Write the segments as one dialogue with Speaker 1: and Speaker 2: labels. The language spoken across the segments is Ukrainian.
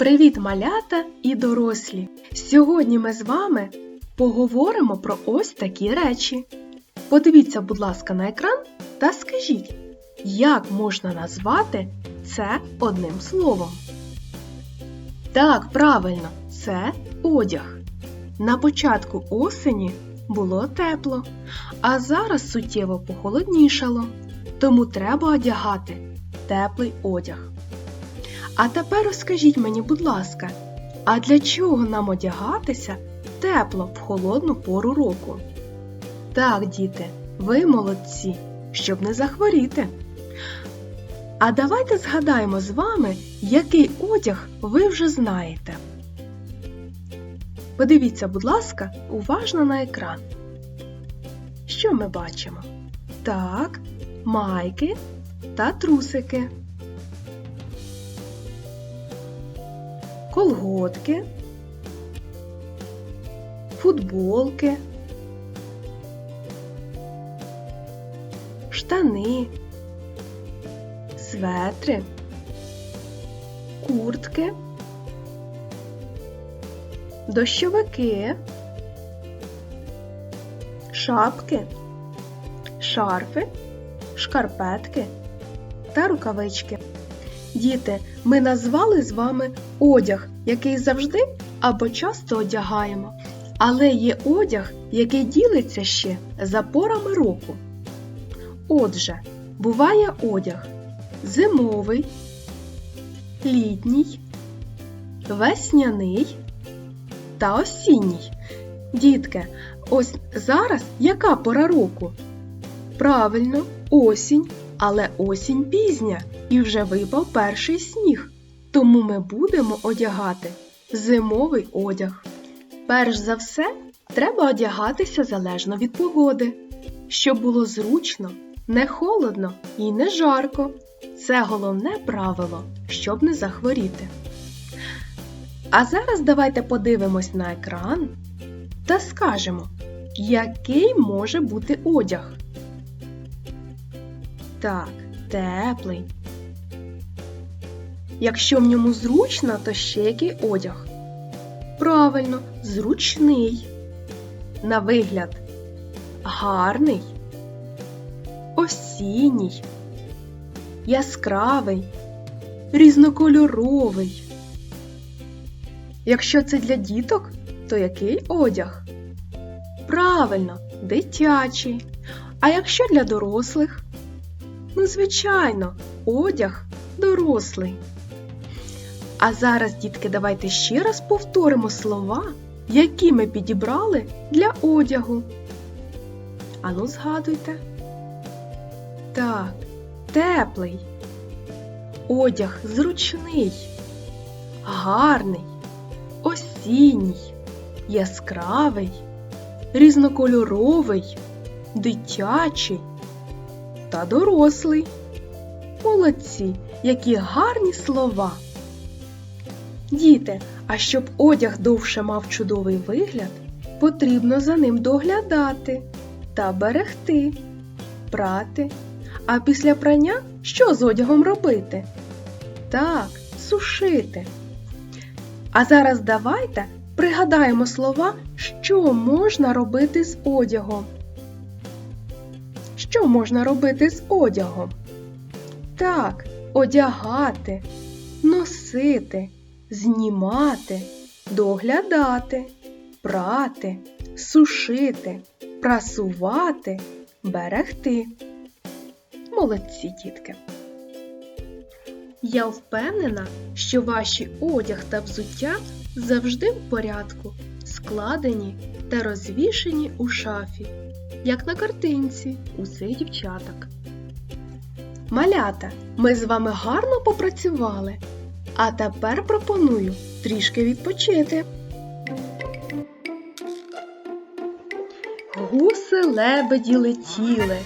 Speaker 1: Привіт, малята і дорослі! Сьогодні ми з вами поговоримо про ось такі речі. Подивіться, будь ласка, на екран та скажіть, як можна назвати це одним словом? Так, правильно, це одяг. На початку осені було тепло, а зараз суттєво похолоднішало, тому треба одягати теплий одяг. А тепер розкажіть мені, будь ласка, а для чого нам одягатися тепло в холодну пору року? Так, діти, ви молодці, щоб не захворіти. А давайте згадаємо з вами, який одяг ви вже знаєте. Подивіться, будь ласка, уважно на екран. Що ми бачимо? Так, майки та трусики. Колготки, футболки, штани, светри, куртки, дощовики, шапки, шарфи, шкарпетки та рукавички. Діти, ми назвали з вами одяг, який завжди або часто одягаємо, але є одяг, який ділиться ще за порами року. Отже, буває одяг зимовий, літній, весняний та осінній. Дітки, ось зараз яка пора року? Правильно, осінь, але осінь пізня і вже випав перший сніг. Тому ми будемо одягати зимовий одяг. Перш за все, треба одягатися залежно від погоди, щоб було зручно, не холодно і не жарко. Це головне правило, щоб не захворіти. А зараз давайте подивимось на екран та скажемо, який може бути одяг. Так, теплий. Якщо в ньому зручно, то ще який одяг? Правильно, зручний. На вигляд гарний, осінній, яскравий, різнокольоровий. Якщо це для діток, то який одяг? Правильно, дитячий. А якщо для дорослих? Ну, звичайно, одяг дорослий. А зараз, дітки, давайте ще раз повторимо слова, які ми підібрали для одягу. Ану, згадуйте. Так, теплий, одяг зручний, гарний, осінній, яскравий, різнокольоровий, дитячий та дорослий. Молодці, які гарні слова! Діти, а щоб одяг довше мав чудовий вигляд, потрібно за ним доглядати та берегти, прати. А після прання що з одягом робити? Так, сушити. А зараз давайте пригадаємо слова, що можна робити з одягом. Що можна робити з одягом? Так, одягати, носити знімати, доглядати, прати, сушити, прасувати, берегти. Молодці дітки! Я впевнена, що ваші одяг та взуття завжди в порядку, складені та розвішені у шафі, як на картинці у цих дівчаток. Малята, ми з вами гарно попрацювали. А тепер пропоную трішки відпочити. Гуси лебеді летіли.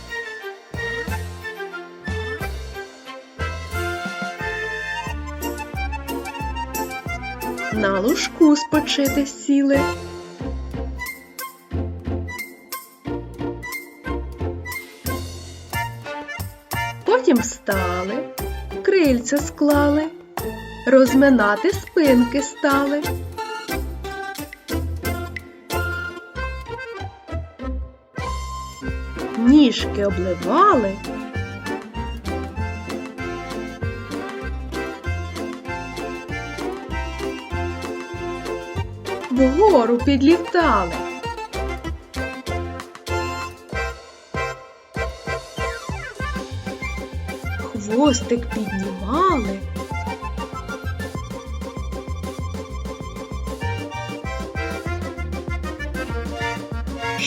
Speaker 1: На лужку спочити сіли. Потім встали, крильця склали розминати спинки стали. Ніжки обливали. Вгору підлітали. Хвостик піднімали.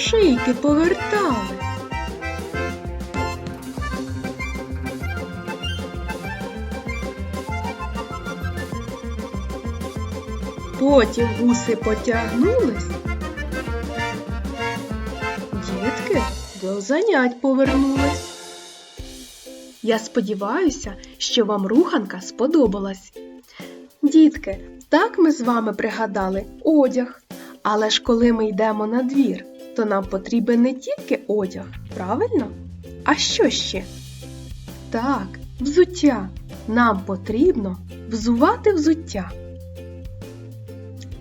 Speaker 1: Шийки повертали. Потім гуси потягнулись. Дітки до занять повернулись. Я сподіваюся, що вам руханка сподобалась. Дітки, так ми з вами пригадали одяг. Але ж коли ми йдемо на двір, то нам потрібен не тільки одяг, правильно? А що ще? Так, взуття. Нам потрібно взувати взуття.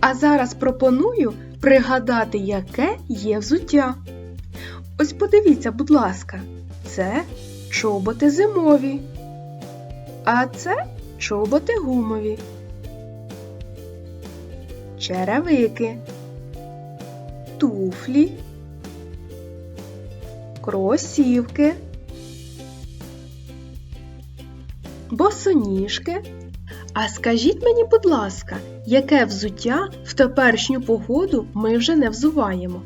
Speaker 1: А зараз пропоную пригадати, яке є взуття. Ось подивіться, будь ласка, це чоботи зимові, а це чоботи гумові, черевики, туфлі, кросівки, босоніжки. А скажіть мені, будь ласка, яке взуття в теперішню погоду ми вже не взуваємо?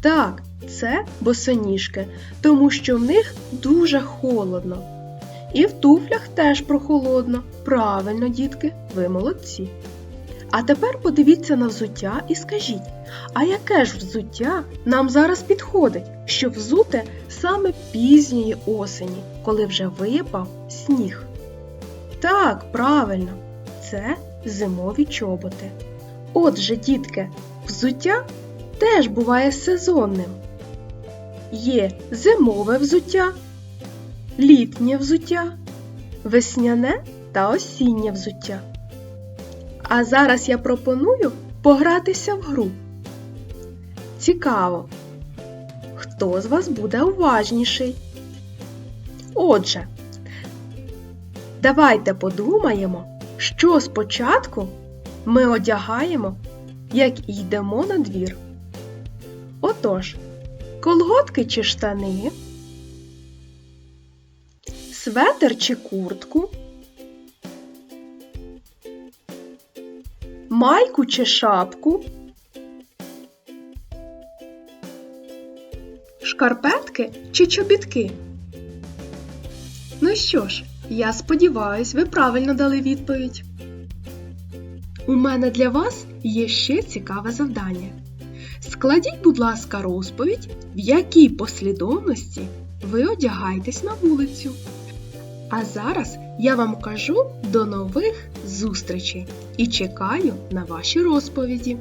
Speaker 1: Так, це босоніжки, тому що в них дуже холодно. І в туфлях теж прохолодно. Правильно, дітки, ви молодці. А тепер подивіться на взуття і скажіть, а яке ж взуття нам зараз підходить, щоб взути саме пізньої осені, коли вже випав сніг? Так, правильно, це зимові чоботи. Отже, дітки, взуття теж буває сезонним. Є зимове взуття, літнє взуття, весняне та осіннє взуття. А зараз я пропоную погратися в гру. Цікаво, хто з вас буде уважніший? Отже, давайте подумаємо, що спочатку ми одягаємо, як йдемо на двір. Отож, колготки чи штани, светер чи куртку, майку чи шапку, шкарпетки чи чобітки. Ну що ж, я сподіваюсь, ви правильно дали відповідь. У мене для вас є ще цікаве завдання. Складіть, будь ласка, розповідь, в якій послідовності ви одягаєтесь на вулицю. А зараз я вам кажу до нових зустрічей і чекаю на ваші розповіді.